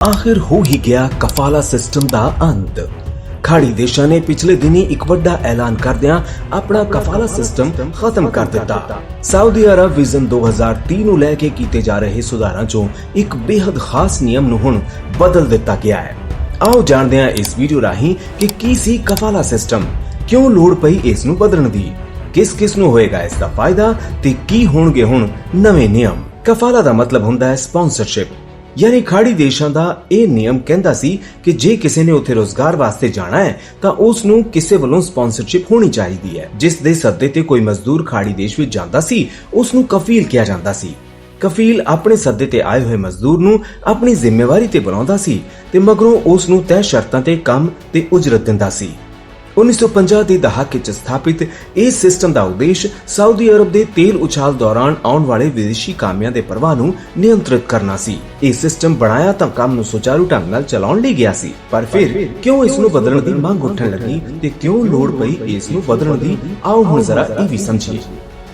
ਆਖਿਰ ਹੋ ਹੀ ਗਿਆ ਕਫਾਲਾ ਸਿਸਟਮ ਦਾ ਅੰਤ। ਖਾੜੀ ਦੇਸ਼ਾਂ ਨੇ ਪਿਛਲੇ ਦਿਨੀ ਇੱਕ ਵੱਡਾ ਐਲਾਨ ਕਰਦਿਆਂ ਆਪਣਾ ਕਫਾਲਾ ਸਿਸਟਮ ਖਤਮ ਕਰ ਦਿੱਤਾ। ਸਾਊਦੀ ਅਰਬ ਵਿਜ਼ਨ 2030 ਨੂੰ ਲੈ ਕੇ ਕੀਤੇ ਜਾ ਰਹੇ ਸੁਧਾਰਾਂ 'ਚੋਂ ਇੱਕ ਬੇहद ਖਾਸ ਨਿਯਮ ਨੂੰ ਹੁਣ ਬਦਲ ਦਿੱਤਾ ਗਿਆ ਹੈ। ਆਓ ਜਾਣਦੇ ਹਾਂ ਇਸ ਵੀਡੀਓ ਰਾਹੀਂ ਕਿ ਕੀ ਸੀ ਕਫਾਲਾ ਸਿਸਟਮ। ਕਿਉਂ ਲੋੜ ਪਈ ਇਸ ਨੂੰ ਬਦਲਣ ਦੀ? ਕਿਸ ਕਿਸ ਨੂੰ ਹੋਏਗਾ ਇਸ ਦਾ ਫਾਇਦਾ ਤੇ ਕੀ ਹੋਣਗੇ ਹੁਣ ਨਵੇਂ ਨਿਯਮ? ਕਫਾਲਾ ਦਾ ਮਤਲਬ ਹੁੰਦਾ ਹੈ ਸਪਾਂਸਰਸ਼ਿਪ। ਯਾਨੀ ਖਾੜੀ ਦੇਸ਼ਾਂ ਦਾ ਇਹ ਨਿਯਮ ਕਹਿੰਦਾ ਸੀ ਕਿ ਜੇ ਕਿਸੇ ਨੇ ਉੱਥੇ ਰੋਜ਼ਗਾਰ ਵਾਸਤੇ ਜਾਣਾ ਹੈ, ਤਾਂ ਉਸ ਨੂੰ ਕਿਸੇ ਵੱਲੋਂ ਸਪਾਂਸਰਸ਼ਿਪ ਹੋਣੀ ਚਾਹੀਦੀ ਹੈ। ਜਿਸ ਦੇ ਸੱਦੇ ਤੇ ਕੋਈ ਮਜ਼ਦੂਰ ਖਾੜੀ ਦੇਸ਼ ਵਿੱਚ ਜਾਂਦਾ ਸੀ ਉਸ ਨੂੰ ਕਫੀਲ ਕਿਹਾ ਜਾਂਦਾ ਸੀ। ਕਫੀਲ ਆਪਣੇ ਸੱਦੇ ਤੇ ਆਏ ਹੋਏ ਮਜ਼ਦੂਰ ਨੂੰ ਆਪਣੀ ਜ਼ਿੰਮੇਵਾਰੀ ਤੇ ਬੁਲਾਉਂਦਾ ਸੀ ਤੇ ਮਗਰੋਂ ਉਸ ਨੂੰ ਤੈਅ ਸ਼ਰਤਾਂ ਤੇ ਕੰਮ ਤੇ ਉਜਰਤ ਦਿੰਦਾ ਸੀ। 1950 ਦੇ ਦਹਾਕੇ 'ਚ ਸਥਾਪਿਤ ਇਸ ਸਿਸਟਮ ਦਾ ਉਦੇਸ਼ ਸਾਊਦੀ ਅਰਬ ਦੇ ਤੇਲ ਉਛਾਲ ਦੌਰਾਨ ਆਉਣ ਵਾਲੇ ਵਿਦੇਸ਼ੀ ਕਾਮਿਆਂ ਦੇ ਪ੍ਰਵਾਹ ਨੂੰ ਨਿਯੰਤਰਿਤ ਕਰਨਾ ਸੀ। ਇਹ ਸਿਸਟਮ ਬਣਾਇਆ ਤਾਂ ਕੰਮ ਨੂੰ ਸੁਚਾਰੂ ਢੰਗ ਨਾਲ ਚਲਾਉਣ ਲਈ ਗਿਆ ਸੀ। ਪਰ ਫਿਰ ਕਿਉਂ ਇਸ ਨੂੰ ਬਦਲਣ ਦੀ ਮੰਗ ਉੱਠਣ ਲੱਗੀ ਤੇ ਕਿਉਂ ਲੋੜ ਪਈ ਇਸ ਨੂੰ ਬਦਲਣ ਦੀ? ਆਓ ਹੁਣ ਜ਼ਰਾ ਇਹ ਵੀ ਸਮਝੀਏ।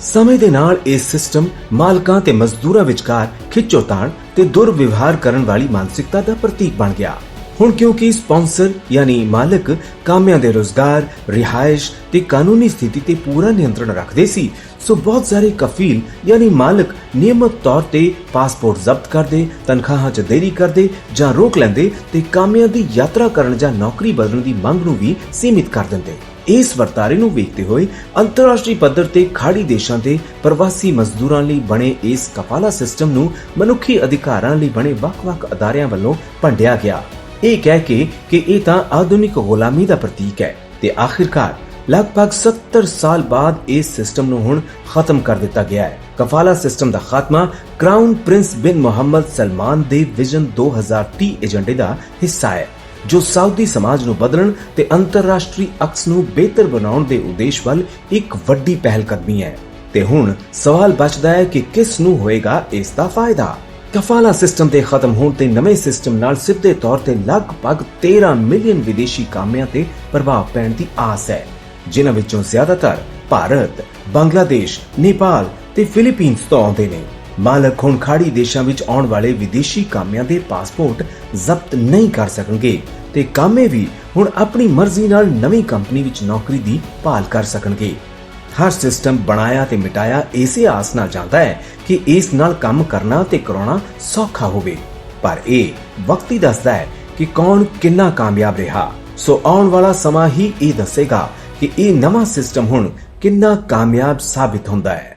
ਸਮੇਂ ਦੇ ਨਾਲ ਇਹ ਸਿਸਟਮ ਮਾਲਕਾਂ ਤੇ ਮਜ਼ਦੂਰਾਂ ਵਿਚਕਾਰ ਖਿੱਚੋਤਾਣ ਤੇ ਦੁਰਵਿਵਹਾਰ ਕਰਨ ਵਾਲੀ ਮਾਨਸਿਕਤਾ ਦਾ ਪ੍ਰਤੀਕ ਬਣ ਗਿਆ। ਹੁਣ ਕਿਉਂਕਿ ਸਪਾਂਸਰ, ਯਾਨੀ ਮਾਲਕ, ਕਾਮਿਆਂ ਦੇ ਰੋਜ਼ਗਾਰ, ਰਿਹਾਇਸ਼ ਤੇ ਕਾਨੂੰਨੀ ਸਥਿਤੀ ਤੇ ਪੂਰਾ ਨਿਯੰਤਰਣ ਰੱਖਦੇ ਸੀ। ਸੋ ਬਹੁਤ ਸਾਰੇ ਕਫੀਲ, ਯਾਨੀ ਮਾਲਕ, ਨਿਯਮਤ ਤੌਰ ਤੇ ਪਾਸਪੋਰਟ ਜ਼ਬਤ ਕਰਦੇ, ਤਨਖਾਹਾਂ 'ਚ ਦੇਰੀ ਕਰਦੇ ਜਾਂ ਰੋਕ ਲੈਂਦੇ ਤੇ ਕਾਮਿਆਂ ਦੀ ਯਾਤਰਾ ਕਰਨ ਜਾਂ ਨੌਕਰੀ ਬਦਲਣ ਦੀ ਮੰਗ ਨੂੰ ਵੀ ਸੀਮਿਤ ਕਰ ਦਿੰਦੇ। ਇਸ ਵਰਤਾਰੇ ਨੂੰ ਵੇਖਦੇ ਹੋਏ ਅੰਤਰਰਾਸ਼ਟਰੀ ਪੱਧਰ ਤੇ ਖਾੜੀ ਦੇਸ਼ਾਂ ਦੇ ਪ੍ਰਵਾਸੀ ਮਜ਼ਦੂਰਾਂ ਲਈ ਬਣੇ ਇਸ ਕਫਾਲਾ ਸਿਸਟਮ ਨੂੰ ਮਨੁੱਖੀ ਅਧਿਕਾਰਾਂ ਲਈ ਬਣੇ ਵੱਖ-ਵੱਖ ਅਦਾਰਿਆਂ ਵੱਲੋਂ ਭੰਡਿਆ ਗਿਆ। ਇਹ ਕਹਿ ਕੇ ਕਿ ਇਹ ਤਾਂ ਆਧੁਨਿਕ ਗੁਲਾਮੀ ਦਾ ਪ੍ਰਤੀਕ ਹੈ ਤੇ ਆਖਿਰਕਾਰ ਲਗਭਗ 70 ਸਾਲ ਬਾਅਦ ਇਸ ਸਿਸਟਮ ਨੂੰ ਹੁਣ ਖਤਮ ਕਰ ਦਿੱਤਾ ਗਿਆ ਹੈ। ਕਫਾਲਾ ਸਿਸਟਮ ਦਾ ਖਾਤਮਾ ਕਰਾਊਨ ਪ੍ਰਿੰਸ ਬਿਨ ਮੁਹੰਮਦ ਸਲਮਾਨ ਦੇ ਵਿਜ਼ਨ 2030 ਏਜੰਡੇ ਦਾ ਹਿੱਸਾ ਹੈ, ਜੋ ਸਾਊਦੀ ਸਮਾਜ ਨੂੰ ਬਦਲਣ ਤੇ ਅੰਤਰਰਾਸ਼ਟਰੀ ਅਕਸ ਨੂੰ ਬਿਹਤਰ ਬਣਾਉਣ ਦੇ ਉਦੇਸ਼ ਵੱਲ ਇੱਕ ਵੱਡੀ ਪਹਿਲ ਕਦਮੀ ਹੈ। ਤੇ ਹੁਣ ਸਵਾਲ ਬਚਦਾ ਹੈ ਕਿ ਕਿਸ ਨੂੰ ਹੋਏਗਾ ਇਸ ਦਾ ਫਾਇਦਾ? ਕਫਾਲਾ ਸਿਸਟਮ ਦੇ ਖਤਮ ਹੋਣ ਤੇ ਨਵੇਂ ਸਿਸਟਮ ਨਾਲ ਸਿੱਧੇ ਤੌਰ ਤੇ ਲਗਭਗ 13 ਮਿਲੀਅਨ ਵਿਦੇਸ਼ੀ ਕਾਮਿਆਂ ਤੇ ਪ੍ਰਭਾਵ ਪੈਣ ਦੀ ਆਸ ਹੈ। ਜਿਨ੍ਹਾਂ ਵਿੱਚੋਂ ਜ਼ਿਆਦਾਤਰ ਭਾਰਤ, ਬੰਗਲਾਦੇਸ਼, ਨੇਪਾਲ ਤੇ ਫਿਲੀਪੀਨਸ ਤੋਂ ਆਉਂਦੇ ਨੇ। ਮਾਲਕ ਹੁਣ ਖਾੜੀ ਦੇਸ਼ਾਂ ਵਿੱਚ ਆਉਣ ਵਾਲੇ ਵਿਦੇਸ਼ੀ ਕਾਮਿਆਂ ਦੇ ਪਾਸਪੋਰਟ ਜ਼ਬਤ ਨਹੀਂ ਕਰ ਸਕਣਗੇ ਤੇ ਕਾਮੇ ਵੀ ਹੁਣ ਆਪਣੀ ਮਰਜ਼ੀ ਨਾਲ ਨਵੀਂ ਕੰਪਨੀ ਵਿੱਚ ਨੌਕਰੀ ਦੀ ਭਾਲ ਕਰ ਸਕਣਗੇ। ਹਰ ਸਿਸਟਮ ਬਣਾਇਆ ਤੇ ਮਿਟਾਇਆ, ਇਸੇ ਆਸ ਨਾਲ ਜਾਂਦਾ ਹੈ ਕਿ ਇਸ ਨਾਲ ਕੰਮ ਕਰਨਾ ਤੇ ਕਰਾਉਣਾ ਸੌਖਾ ਹੋਵੇ। ਪਰ ਇਹ ਵਕਤ ਹੀ ਦੱਸਦਾ ਹੈ ਕਿ ਕੌਣ ਕਿੰਨਾ ਕਾਮਯਾਬ ਰਿਹਾ। ਸੋ ਆਉਣ ਵਾਲਾ ਸਮਾਂ ਹੀ ਇਹ ਦੱਸੇਗਾ ਕਿ ਇਹ ਨਵਾਂ ਸਿਸਟਮ ਹੁਣ ਕਿੰਨਾ ਕਾਮਯਾਬ ਸਾਬਿਤ ਹੁੰਦਾ ਹੈ।